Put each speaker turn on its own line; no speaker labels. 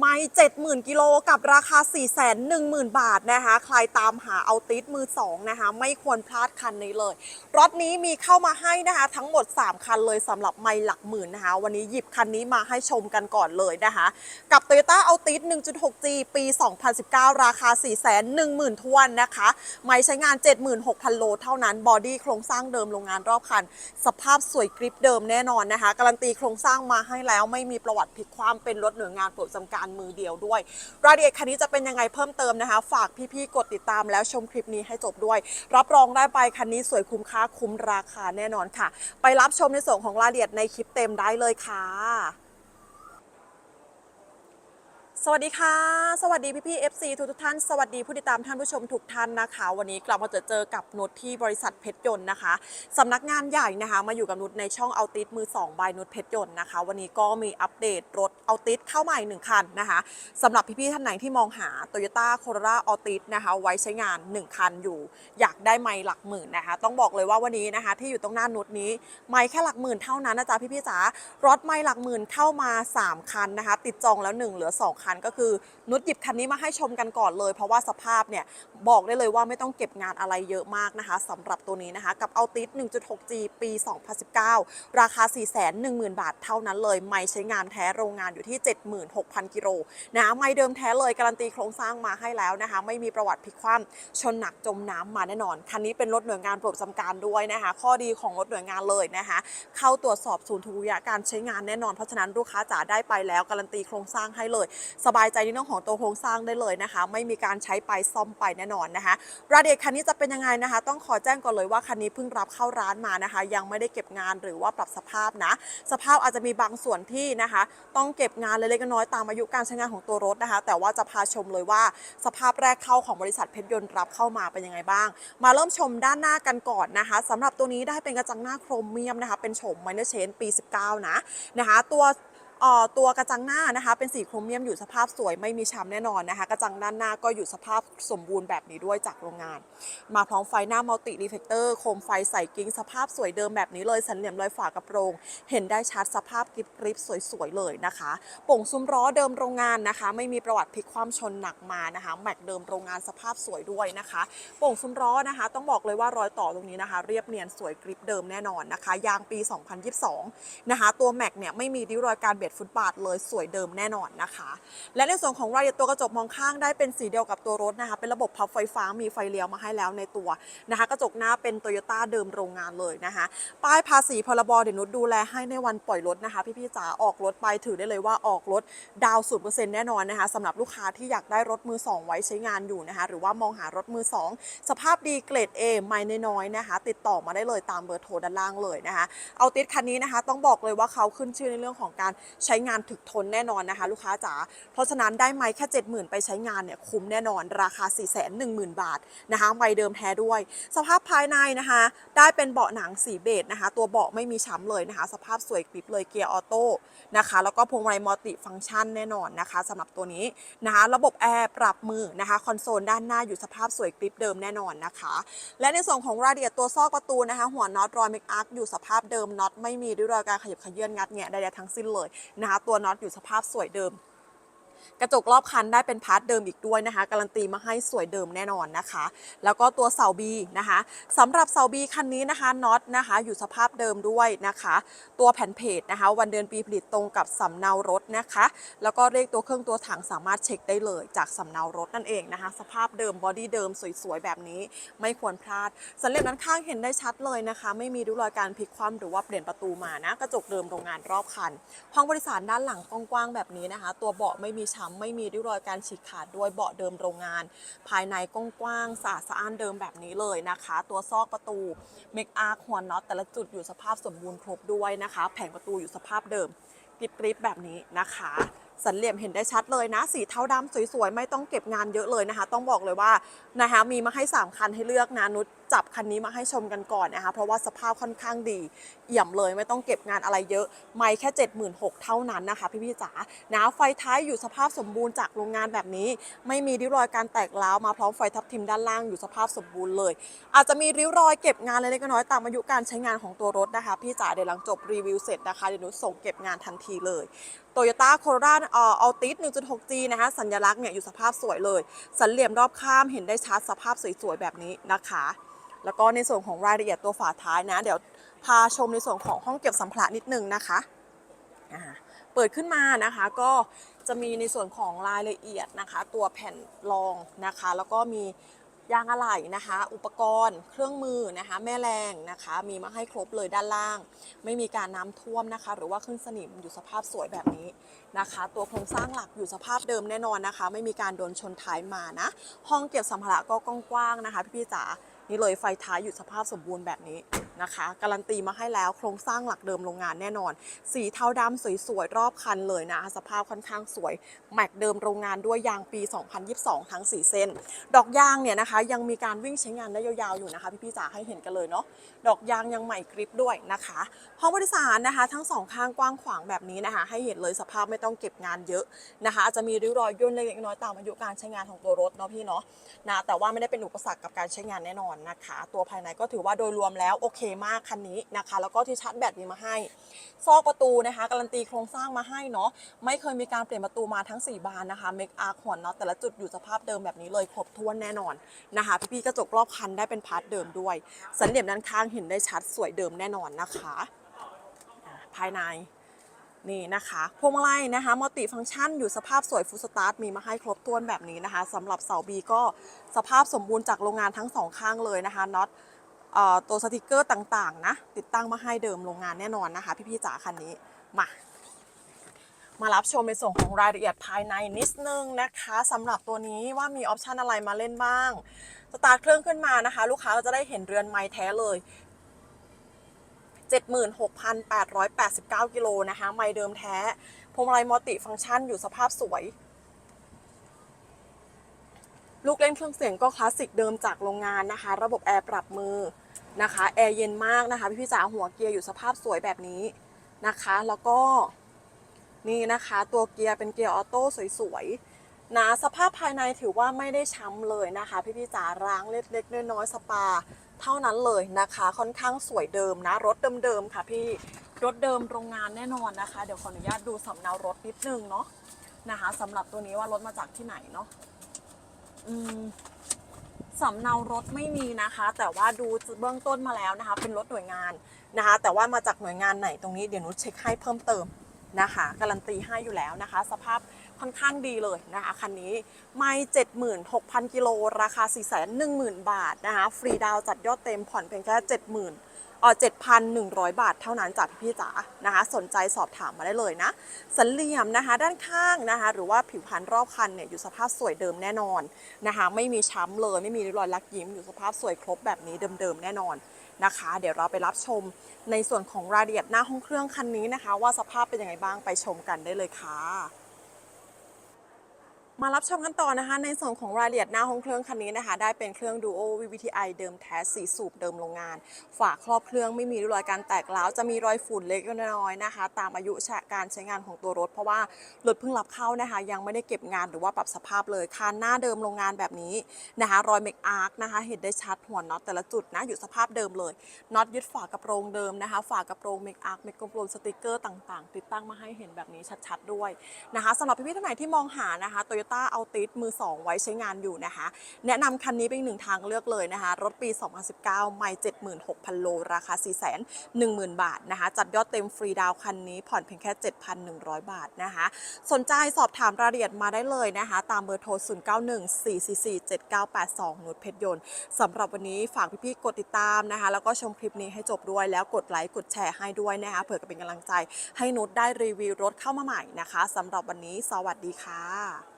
ไม่70,000กิโลกับราคา 410,000 บาทนะคะ ใครตามหาเอาติสมือ2นะคะ ไม่ควรพลาดคันนี้เลย รถนี้มีเข้ามาให้นะคะ ทั้งหมด 3 คันเลยสำหรับไม่หลักหมื่นนะคะ วันนี้หยิบคันนี้มาให้ชมกันก่อนเลยนะคะ กับ Toyota a l t i s 1.6G ปี 2019 ราคา 410,000ทวนนะคะ ไม่ใช้งาน 76,000 โลเท่านั้น บอดี้โครงสร้างเดิมโรงงานรอบคัน สภาพสวยกริปเดิมแน่นอนนะคะ การันตีโครงสร้างมาให้แล้วไม่มีประวัติพลิกความเป็นรถหน่วยงานโปรดจำกัดารมือเดียวด้วย รายละเอียดคันนี้จะเป็นยังไงเพิ่มเติมนะคะ ฝากพี่ๆกดติดตามแล้วชมคลิปนี้ให้จบด้วย รับรองได้ไปคันนี้สวยคุ้มค่าคุ้มราคาแน่นอนค่ะ ไปรับชมในส่วนของรายละเอียดในคลิปเต็มได้เลยค่ะ สวัสดีค่ะ สวัสดีพี่พี่ๆ FC ทุกทุกท่าน สวัสดีผู้ติดตามท่านผู้ชมทุกท่านนะคะ วันนี้กลับมาเจอเจอกับนุชที่บริษัทเพชรยนต์นะคะสำนักงานใหญ่นะคะ มาอยู่กับนุชในช่องเอาติสมือ2บายนุชเพชรยนต์นะคะ วันนี้ก็มีอัปเดตรถเอาติสเข้ามาหนึ่งคันนะคะสำหรับพี่พี่ท่านไหนที่มองหา Toyota Corolla a l t i s นะคะ ไว้ใช้งาน 1 คันอยู่ อยากได้ไม่หลักหมื่นนะคะ ต้องบอกเลยว่าวันนี้นะคะ ที่อยู่ตรงหน้านุชนี้ไม่แค่หลักหมื่นเท่านั้นนะจ๊ะพี่พี่จ๋ารถไม่หลักหมื่นเข้ามา 3 คันนะคะ ติดจองแล้ว 1 เหลือ 2 คันก็คือนุชหยิบคันนี้มาให้ชมกันก่อนเลย เพราะว่าสภาพเนี่ย บอกได้เลยว่าไม่ต้องเก็บงานอะไรเยอะมากนะคะสำหรับตัวนี้นะคะ กับ a l t i s 1.6G ปี 2019 ราคา 410,000 บาทเท่านั้นเลย ไม่ใช้งานแท้โรงงานอยู่ที่ 76,000 กิโลนะไม่เดิมแท้เลยการันตีโครงสร้างมาให้แล้วนะคะ ไม่มีประวัติพลิกคว่ำชนหนักจมน้ำมาแน่นอน คันนี้เป็นรถหน่วยงานปรดจำการด้วยนะคะ ข้อดีของรถหน่วยงานเลยนะคะ เข้าตรวจสอบศูนย์ทุกยะการใช้งานแน่นอนเพราะฉะนั้นลูกค้าจ๋าได้ไปแล้วการันตีโครงสร้างให้เลย สบายใจในเรื่องของตัวโครงสร้างได้เลยนะคะ ไม่มีการใช้ไปซ่อมไปแน่นอนนะคะรายละเอียคันนี้จะเป็นยังไงนะคะ ต้องขอแจ้งก่อนเลยว่าคันนี้เพิ่งรับเข้าร้านมานะคะ ยังไม่ได้เก็บงานหรือว่าปรับสภาพนะ สภาพอาจจะมีบางส่วนที่นะคะ ต้องเก็บงานเล็กๆน้อยๆตามอายุการใช้งานของตัวรถนะคะ แต่ว่าจะพาชมเลยว่าสภาพแรกเข้าของบริษัทเพชรยนต์รับเข้ามาเป็นยังไงบ้าง มาเริ่มชมด้านหน้ากันก่อนนะคะสำหรับตัวนี้ได้เป็นกระจังหน้าโครเมียมนะคะ เป็นโฉมไมเนอร์เชนปี 19 นะนะคะ ตัว ตัวกระจังหน้านะคะ เป็นสีโครเมียมอยู่สภาพสวยไม่มีช้ำแน่นอนนะคะ กระจังด้านหน้าก็อยู่สภาพสมบูรณ์แบบนี้ด้วยจากโรงงาน มาพร้อมไฟหน้ามัลติรีเฟกเตอร์โคมไฟใส่กิ้งสภาพสวยเดิมแบบนี้เลยสันเหลี่ยมรอยฝากระโปรง เห็นได้ชัดสภาพกริบกริบสวยๆเลยนะคะป่งซุ้มล้อเดิมโรงงานนะคะ ไม่มีประวัติพลิกความชนหนักมานะคะแม็กเดิมโรงงานสภาพสวยด้วยนะคะป่งซุ้มล้อนะคะ ต้องบอกเลยว่ารอยต่อตรงนี้นะคะ เรียบเนียนสวยกริบเดิมแน่นอนนะคะ ยางปี 2022 นะคะ ตัวแม็กเนี่ยไม่มีริ้วรอยการเบียดฟุตบาทเลยสวยเดิมแน่นอนนะคะ และในส่วนของรายละเอียดตัวกระจกมองข้างได้เป็นสีเดียวกับตัวรถนะคะ เป็นระบบพับไฟฟ้ามีไฟเลี้ยวมาให้แล้วในตัวนะคะ กระจกหน้าเป็นโตโยต้าเดิมโรงงานเลยนะคะ ป้ายภาษีพรบเดี๋ยวนุชดูแลให้ในวันปล่อยรถนะคะ พี่ๆจ๋าออกรถไปถือได้เลยว่าออกรถดาวศูนเปอร์เซ็นต์แน่นอนนะคะสำหรับลูกค้าที่อยากได้รถมือสองไว้ใช้งานอยู่นะคะ หรือว่ามองหารถมือสองสภาพดีเกรด A ไม่น้อยๆนะคะ ติดต่อมาได้เลยตามเบอร์โทรด้านล่างเลยนะคะ เอาติดคันนี้นะคะ ต้องบอกเลยว่าเขาขึ้นชื่อในเรื่องของการใช้งานถึกทนแน่นอนนะคะ ลูกค้าจ๋าเพราะฉะนั้นได้ไม้แค่70,000 ไปใช้งานเนี่ยคุ้มแน่นอนราคา 410,000 บาทนะคะไม้เดิมแท้ด้วย สภาพภายในนะคะ ได้เป็นเบาะหนังสีเบจนะคะ ตัวเบาะไม่มีช้ำเลยนะคะ สภาพสวยกริบเลยเกียร์ออโต้นะคะแล้วก็พวงมาลัยมัลติฟังก์ชันแน่นอนนะคะสำหรับตัวนี้นะคะระบบแอร์ปรับมือนะคะคอนโซลด้านหน้าอยู่สภาพสวยกริบเดิมแน่นอนนะคะ และในส่วนของรายละเอียดตัวซอกประตูนะคะ หัวน็อตรอยเมกอาร์คอยู่สภาพเดิมน็อตไม่มีริ้วรอยการขยับขยื่นงัดแงะใดๆทั้งสิ้นเลยนะคะตัวน็อตอยู่สภาพสวยเดิม กระจกรอบคันได้เป็นพาร์ทเดิมอีกด้วยนะคะ การันตีมาให้สวยเดิมแน่นอนนะคะ แล้วก็ตัวเสาบีนะคะสำหรับเสาบีคันนี้นะคะน็อตนะคะอยู่สภาพเดิมด้วยนะคะ ตัวแผ่นเพจนะคะ วันเดือนปีผลิตตรงกับสำเนารถนะคะ แล้วก็เลขตัวเครื่องตัวถังสามารถเช็คได้เลยจากสำเนารถนั่นเองนะคะ สภาพเดิมบอดี้เดิมสวยๆแบบนี้ไม่ควรพลาดสันเหลี่ยมด้านข้างเห็นได้ชัดเลยนะคะ ไม่มีริ้วรอยการพลิกคว่ำหรือว่าเปลี่ยนประตูมานะกระจกเดิมโรงงานรอบคันห้องบริสารด้านหลังกว้างๆแบบนี้นะคะ ตัวเบาะไม่มีช้ำไม่มีริ้วรอยการฉีกขาดด้วยเบาะเดิมโรงงาน ภายในกว้างๆสะอาดสะอ้านเดิมแบบนี้เลยนะคะ ตัวซอกประตูเมกอาร์หัวน็อตแต่ละจุดอยู่สภาพสมบูรณ์ครบด้วยนะคะ แผงประตูอยู่สภาพเดิมกริบๆแบบนี้นะคะสันเหลี่ยมเห็นได้ชัดเลยนะ สีเทาดำสวยๆ ไม่ต้องเก็บงานเยอะเลยนะคะ ต้องบอกเลยว่านะคะมีมาให้ 3 คันให้เลือกนะนุช จับคันนี้มาให้ชมกันก่อนนะคะ เพราะว่าสภาพค่อนข้างดีเอี่ยมเลยไม่ต้องเก็บงานอะไรเยอะ ไม่แค่ 76,000 เท่านั้นนะคะ พี่พี่จ๋านะไฟท้ายอยู่สภาพสมบูรณ์จากโรงงานแบบนี้ ไม่มีริ้วรอยการแตกร้าวมาพร้อมไฟทับทิมด้านล่างอยู่สภาพสมบูรณ์เลย อาจจะมีริ้วรอยเก็บงานเล็กน้อยตามอายุการใช้งานของตัวรถนะคะ พี่จ๋าเดี๋ยวหลังจบรีวิวเสร็จนะคะเดี๋ยวหนูส่งเก็บงานทันทีเลยโตโยต้าโคโรล่าเอออัลติส 1.6G นะคะ สัญลักษณ์เนี่ยอยู่สภาพสวยเลย สันเหลี่ยมรอบข้ามเห็นได้ชัดสภาพสวยๆ แบบนี้นะคะ แล้วก็ในส่วนของรายละเอียดตัวฝาท้ายนะ เดี๋ยวพาชมในส่วนของห้องเก็บสัมภาระนิดนึงนะคะเปิดขึ้นมานะคะก็จะมีในส่วนของรายละเอียดนะคะ ตัวแผ่นรองนะคะ แล้วก็มียางอะไหล่นะคะ อุปกรณ์ เครื่องมือนะคะ แม่แรงนะคะ มีมาให้ครบเลยด้านล่าง ไม่มีการน้ำท่วมนะคะ หรือว่าขึ้นสนิมอยู่สภาพสวยแบบนี้นะคะ ตัวโครงสร้างหลักอยู่สภาพเดิมแน่นอนนะคะ ไม่มีการโดนชนท้ายมานะ ห้องเก็บสัมภาระก็กว้างๆนะคะ พี่ๆจ๋า นี่เลยไฟท้ายอยู่สภาพสมบูรณ์แบบนี้นะคะ การันตีมาให้แล้วโครงสร้างหลักเดิมโรงงานแน่นอน สีเทาดำสวยๆรอบคันเลยนะ สภาพค่อนข้างสวย แม็กเดิมโรงงานด้วยยางปี 2022 ทั้ง 4 เส้น ดอกยางเนี่ยนะคะ ยังมีการวิ่งใช้งานได้ยาวๆอยู่นะคะ พี่ๆจ๋าให้เห็นกันเลยเนาะดอกยางยังใหม่กริปด้วยนะคะห้องผู้โดยสารนะคะ ทั้งสองข้างกว้างขวางแบบนี้นะคะ ให้เห็นเลยสภาพไม่ต้องเก็บงานเยอะนะคะอาจจะมีริ้วรอยย่นเล็กๆน้อยๆตามอายุการใช้งานของตัวรถเนาะพี่เนาะนะแต่ว่าไม่ได้เป็นอุปสรรคกับการใช้งานแน่นอนนะคะ ตัวภายในก็ถือว่าโดยรวมแล้วโอเคมากคันนี้นะคะ แล้วก็ที่ชาร์จแบตมีมาให้ ซอกประตูนะคะการันตีโครงสร้างมาให้เนาะไม่เคยมีการเปลี่ยนประตูมาทั้ง 4 บานนะคะเมคอาร์ขวนเนาะแต่ละจุดอยู่สภาพเดิมแบบนี้เลยครบถ้วนแน่นอนนะคะพี่ๆกระจกรอบคันได้เป็นพาร์ทเดิมด้วย สันเหลี่ยมด้านข้างเห็นได้ชัดสวยเดิมแน่นอนนะคะภายในนี่นะคะพวงมาลัยนะคะมัลติฟังก์ชันอยู่สภาพสวยฟูสตาร์ทมีมาให้ครบถ้วนแบบนี้นะคะสำหรับเสาบีก็สภาพสมบูรณ์จากโรงงานทั้งสองข้างเลยนะคะน็อตเอ่อ ตัวสติกเกอร์ต่างๆ นะ ติดตั้งมาให้เดิมโรงงานแน่นอนนะคะ พี่ๆจ๋าคันนี้มามารับชมในส่วนของรายละเอียดภายในนิดนึงนะคะสำหรับตัวนี้ว่ามีออปชันอะไรมาเล่นบ้างสตาร์ทเครื่องขึ้นมานะคะ ลูกค้าก็จะได้เห็นเรือนไม้แท้เลย 76,889 กิโลนะคะ ไม้เดิมแท้พวงมาลัยมัลติฟังก์ชันอยู่สภาพสวย ลูกเล่นเครื่องเสียงก็คลาสสิกเดิมจากโรงงานนะคะ ระบบแอร์ปรับมือนะคะแอร์เย็นมากนะคะพี่พี่จ๋าหัวเกียร์อยู่สภาพสวยแบบนี้นะคะ แล้วก็นี่นะคะตัวเกียร์เป็นเกียร์ออโต้สวยๆนะสภาพภายในถือว่าไม่ได้ช้ำเลยนะคะ พี่พี่จ๋าร้างเล็กๆน้อยๆสปา เท่านั้นเลยนะคะ ค่อนข้างสวยเดิมนะ รถเดิมๆค่ะพี่รถเดิมโรงงานแน่นอนนะคะ เดี๋ยวขออนุญาตดูสำเนารถนิดนึงเนาะนะคะสำหรับตัวนี้ว่ารถมาจากที่ไหนเนาะ อืมสำเนารถไม่มีนะคะ แต่ว่าดูเบื้องต้นมาแล้วนะคะ เป็นรถหน่วยงานนะคะ แต่ว่ามาจากหน่วยงานไหนตรงนี้เดี๋ยวนุชเช็คให้เพิ่มเติมนะคะ การันตีให้อยู่แล้วนะคะ สภาพ ค่อนข้างดีเลยนะคะคันนี้ไม่76,000 กิโลราคา 410,000 บาทนะคะฟรีดาวจัดยอดเต็มผ่อนเพียงแค่ 70,000เออ7,100 บาทเท่านั้นจากพี่จ๋านะคะ สนใจสอบถามมาได้เลยนะ สันเหลี่ยมนะคะด้านข้างนะคะ หรือว่าผิวพรรณรอบคันเนี่ยอยู่สภาพสวยเดิมแน่นอนนะคะ ไม่มีช้ำเลยไม่มีริ้วรอยลักยิ้มอยู่สภาพสวยครบแบบนี้เดิมๆแน่นอนนะคะ เดี๋ยวเราไปรับชมในส่วนของรายละเอียดหน้าห้องเครื่องคันนี้นะคะ ว่าสภาพเป็นยังไงบ้างไปชมกันได้เลยค่ะ มารับชมกันต่อนะคะ ในส่วนของรายละเอียดหน้าห้องเครื่องคันนี้นะคะ ได้เป็นเครื่อง Duo VVTi เดิมแท้สีสูบเดิมโรงงาน ฝาครอบเครื่องไม่มีรอยการแตกร้าวจะมีรอยฝุ่นเล็กน้อยนะคะ ตามอายุการใช้งานของตัวรถ เพราะว่ารถเพิ่งรับเข้านะคะ ยังไม่ได้เก็บงานหรือว่าปรับสภาพเลยคานหน้าเดิมโรงงานแบบนี้นะคะ รอยเมกอาร์คนะคะ เห็นได้ชัดหัวน็อตแต่ละจุดนะอยู่สภาพเดิมเลยน็อตยึดฝากระโปรงเดิมนะคะ ฝากระโปรงเมกอาร์คเมกกลมสติกเกอร์ต่าง ๆ ติดตั้งมาให้เห็นแบบนี้ชัด ๆ ด้วยนะคะสำหรับพี่ๆท่านไหนที่มองหานะคะ Toyota Altis มือ 2 ไว้ใช้งานอยู่นะคะ แนะนำคันนี้เป็นหนึ่งทางเลือกเลยนะคะ รถปี 2019 ไม่ 76,000 โล ราคา 410,000 บาทนะคะ จัดยอดเต็มฟรีดาวคันนี้ผ่อนเพียงแค่ 7,100 บาทนะคะ สนใจสอบถามรายละเอียดมาได้เลยนะคะ ตามเบอร์โทร 0914447982 นุชเพชรยนต์สำหรับวันนี้ฝากพี่ๆกดติดตามนะคะ แล้วก็ชมคลิปนี้ให้จบด้วยแล้วกดไลค์กดแชร์ให้ด้วยนะคะเผื่อจะเป็นกำลังใจให้นุชได้รีวิวรถเข้ามาใหม่นะคะสำหรับวันนี้สวัสดีค่ะ